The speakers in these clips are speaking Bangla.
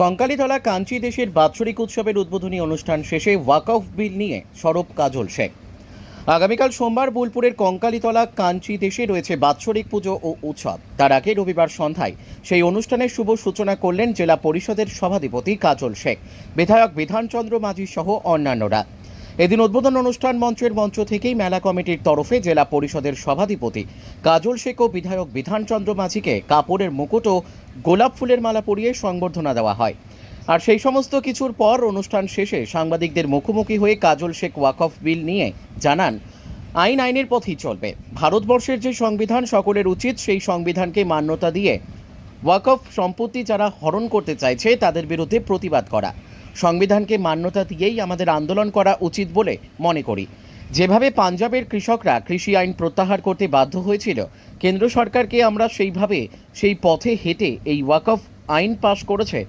কঙ্কালীতলা কাঞ্চি দেশের বাৎসরিক উৎসবের উদ্বোধনী অনুষ্ঠান শেষে ওয়াক অফ বিল নিয়ে সরব কাজল শেখ আগামীকাল সোমবার বোলপুরের কঙ্কালীতলা কাঞ্চি দেশে রয়েছে বাৎসরিক পুজো ও উৎসব। তার আগে রবিবার সন্ধ্যায় সেই অনুষ্ঠানের শুভ সূচনা করলেন জেলা পরিষদের সভাধিপতি কাজল শেখ বিধায়ক বিধানচন্দ্র মাঝি সহ অন্যান্যরা। এদিন উদ্বোধন অনুষ্ঠান মঞ্চের মঞ্চ থেকেই মেলা কমিটির তরফে জেলা পরিষদের সভাধিপতি কাজল শেখ ও বিধায়ক বিধানচন্দ্র মাঝিকে কাপড়ের মুকুট ও গোলাপ ফুলের মালা পরিয়ে সংবর্ধনা দেওয়া হয়। আর সেই সমস্ত কিছুর পর অনুষ্ঠান শেষে সাংবাদিকদের মুখোমুখি হয়ে কাজল শেখ ওয়াকফ বিল নিয়ে জানান, আইন আইনের পথেই চলবে। ভারতবর্ষের যে সংবিধান সকলের উচিত, সেই সংবিধানকে মান্যতা দিয়ে ওয়াকফ সম্পত্তি যারা হরণ করতে চাইছে, তাদের বিরুদ্ধে প্রতিবাদ করা। সংবিধানকে মান্যতা দিয়েই আমাদের আন্দোলন করা উচিত বলে মনে করি। যেভাবে পাঞ্জাবের কৃষকরা কৃষি আইন প্রত্যাহার করতে বাধ্য হয়েছিল, কেন্দ্র সরকারকে আমরা সেইভাবে সেই পথে হেঁটে এই ওয়াকফ আইন পাশ করেছে,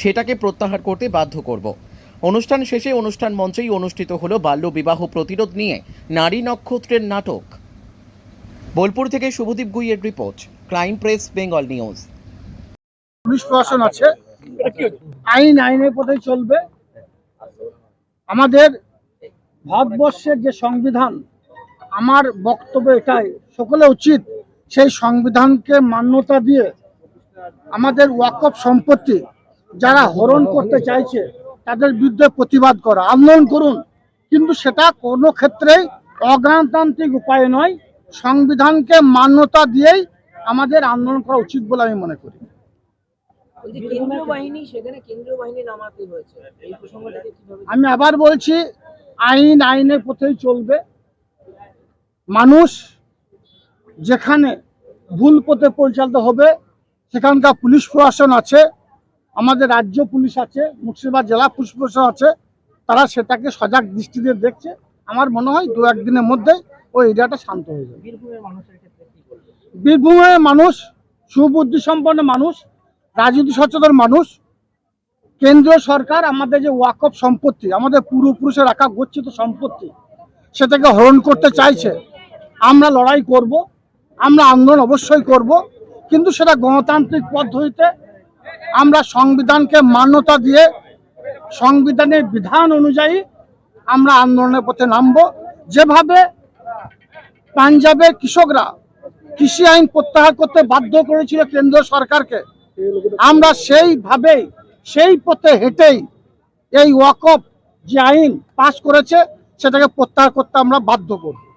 সেটাকে প্রত্যাহার করতে বাধ্য করব। অনুষ্ঠান শেষে অনুষ্ঠান মঞ্চেই অনুষ্ঠিত হলো বাল্য বিবাহ প্রতিরোধ নিয়ে নারী নক্ষত্রের নাটক। বোলপুর থেকে শুভদীপ গুইয়ের report, crime press, Bengal news. Police প্রশাসন আছে আইন আইনের পথে চলবে। আমাদের ভারতবর্ষের যে সংবিধান, আমার বক্তব্য এটাই, সকলে উচিত সেই সংবিধানকে মান্যতা দিয়ে আমাদের ওয়াকফ সম্পত্তি যারা হরণ করতে চাইছে, তাদের বিরুদ্ধে প্রতিবাদ করা, আন্দোলন করুন। কিন্তু সেটা কোনো ক্ষেত্রেই অগণতান্ত্রিক উপায় নয়, সংবিধানকে মান্যতা দিয়েই আমাদের আন্দোলন করা উচিত বলে আমি মনে করি। ওই যে কেন্দ্রীয় বাহিনী সেখানে কেন্দ্রীয় বাহিনী নামাতে হয়েছে। এই প্রসঙ্গটাকে কীভাবে আমি আবার বলছি আইন আইনের পথেই চলবে। মানুষ যেখানে ভুল পথে পরিচালিত হবে সেখানকার পুলিশ প্রশাসন আছে আমাদের রাজ্য পুলিশ আছে মুর্শিদাবাদ জেলা পুলিশ প্রশাসন আছে তারা সেটাকে সজাগ দৃষ্টি দিয়ে দেখছে। আমার মনে হয় দু একদিনের মধ্যে ওই এরিয়াটা শান্ত হয়ে যাবে। বীরভূমের মানুষ সুবুদ্ধি সম্পন্ন মানুষ রাজনীতি সচেতন মানুষ। কেন্দ্রীয় সরকার আমাদের যে ওয়াকফ সম্পত্তি, আমাদের পূর্বপুরুষের রাখা গচ্ছিত সম্পত্তি, সেটাকে হরণ করতে চাইছে। আমরা লড়াই করব, আমরা আন্দোলন অবশ্যই করব, কিন্তু সেটা গণতান্ত্রিক পদ্ধতিতে আমরা সংবিধানকে মান্যতা দিয়ে, সংবিধানের বিধান অনুযায়ী আমরা আন্দোলনের পথে নামব। যেভাবে পাঞ্জাবের কৃষকরা কৃষি আইন প্রত্যাহার করতে বাধ্য করেছিল কেন্দ্র সরকারকে আমরা সেইভাবেই, সেই পথে হেঁটেই এই ওয়াকফ যে আইন পাশ করেছে, সেটাকে প্রত্যাহার করতে আমরা বাধ্য করব।